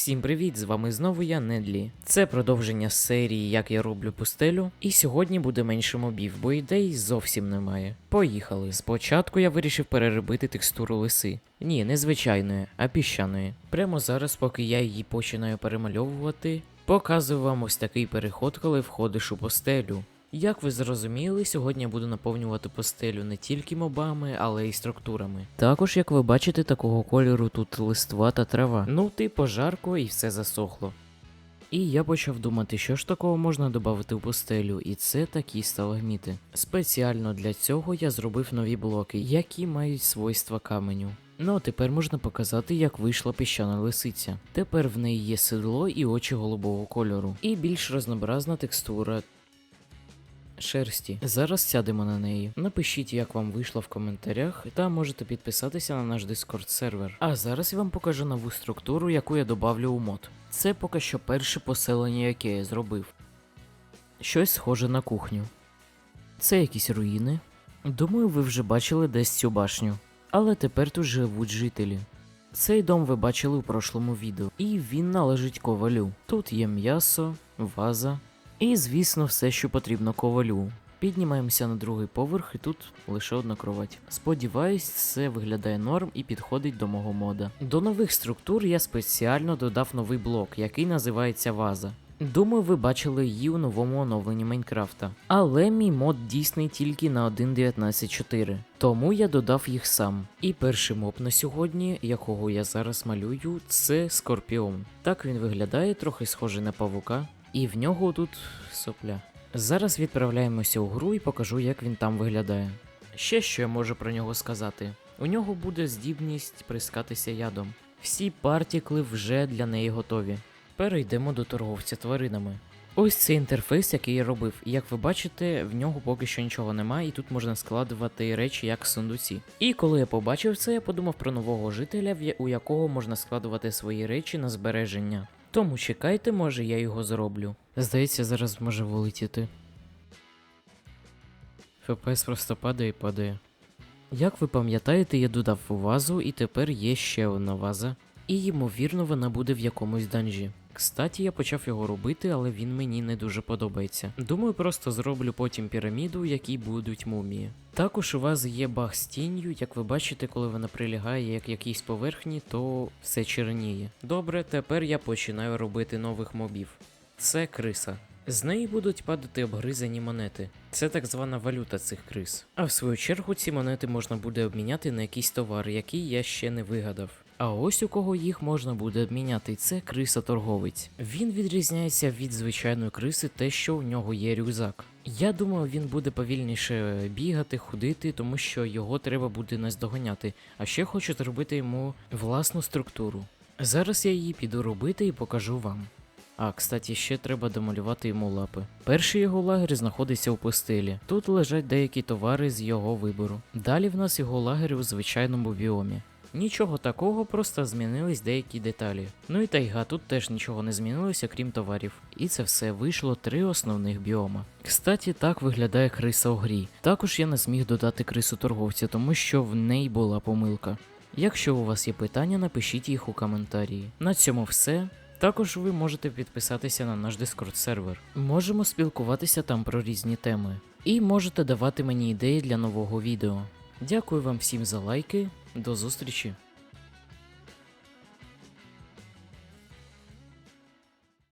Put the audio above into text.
Всім привіт! З вами знову я Недлі. Це продовження серії Як я роблю пустелю. І сьогодні буде менше мобів, бо ідей зовсім немає. Поїхали. Спочатку я вирішив переробити текстуру лиси. Ні, не звичайної, а піщаної. Прямо зараз, поки я її починаю перемальовувати, показую вам ось такий переход, коли входиш у постелю. Як ви зрозуміли, сьогодні буду наповнювати постелю не тільки мобами, але й структурами. Також, як ви бачите, такого кольору тут листва та трава. Ну, типу жарко і все засохло. І я почав думати, що ж такого можна додати в постелю, і це такі сталагміти. Спеціально для цього я зробив нові блоки, які мають свойства каменю. Ну а тепер можна показати, як вийшла піщана лисиця. Тепер в неї є седло і очі голубого кольору, і більш разнообразна текстура шерсті. Зараз сядемо на неї. Напишіть, як вам вийшло в коментарях, та можете підписатися на наш Discord сервер. А зараз я вам покажу нову структуру, яку я добавлю у мод. Це поки що перше поселення, яке я зробив. Щось схоже на кухню. Це якісь руїни. Думаю, ви вже бачили десь цю башню. Але тепер тут живуть жителі. Цей дом ви бачили у прошлому відео, і він належить ковалю. Тут є м'ясо, ваза, і, звісно, все, що потрібно ковалю. Піднімаємося на другий поверх, і тут лише одна кровать. Сподіваюсь, це виглядає норм і підходить до мого мода. До нових структур я спеціально додав новий блок, який називається ваза. Думаю, ви бачили її у новому оновленні Майнкрафта. Але мій мод дійсний тільки на 1.19.4, тому я додав їх сам. І перший моб на сьогодні, якого я зараз малюю, це Скорпіон. Так він виглядає, трохи схожий на павука, і в нього тут сопля. Зараз відправляємося у гру і покажу, як він там виглядає. Ще що я можу про нього сказати: у нього буде здібність прискатися ядом. Всі партікли вже для неї готові. Перейдемо до торговця тваринами. Ось цей інтерфейс, який я робив. І як ви бачите, в нього поки що нічого немає, і тут можна складувати речі як сундуці. І коли я побачив це, я подумав про нового жителя, у якого можна складувати свої речі на збереження. Тому чекайте, може я його зроблю. Здається, зараз може вилетіти. ФПС просто падає і падає. Як ви пам'ятаєте, я додав вазу, і тепер є ще одна ваза. І ймовірно, вона буде в якомусь данжі. Кстаті, я почав його робити, але він мені не дуже подобається. Думаю, просто зроблю потім піраміду, в якій будуть мумії. Також у вас є баг з тінню, як ви бачите, коли вона прилягає як якійсь поверхні, то все черніє. Добре, тепер я починаю робити нових мобів. Це криса. З неї будуть падати обгризані монети. Це так звана валюта цих крис. А в свою чергу ці монети можна буде обміняти на якийсь товар, який я ще не вигадав. А ось у кого їх можна буде обміняти, це криса-торговець. Він відрізняється від звичайної криси, те, що у нього є рюкзак. Я думаю, він буде повільніше бігати, ходити, тому що його треба буде наздоганяти. А ще хочу зробити йому власну структуру. Зараз я її піду робити і покажу вам. А, кстати, ще треба домалювати йому лапи. Перший його лагерь знаходиться у пустелі. Тут лежать деякі товари з його вибору. Далі в нас його лагерь у звичайному біомі. Нічого такого, просто змінились деякі деталі. Ну і тайга, тут теж нічого не змінилося, крім товарів. І це все вийшло три основних біома. Кстати, так виглядає криса у грі. Також я не зміг додати крису торговця, тому що в неї була помилка. Якщо у вас є питання, напишіть їх у коментарі. На цьому все. Також ви можете підписатися на наш Discord сервер. Можемо спілкуватися там про різні теми. І можете давати мені ідеї для нового відео. Дякую вам всім за лайки. До зустрічі!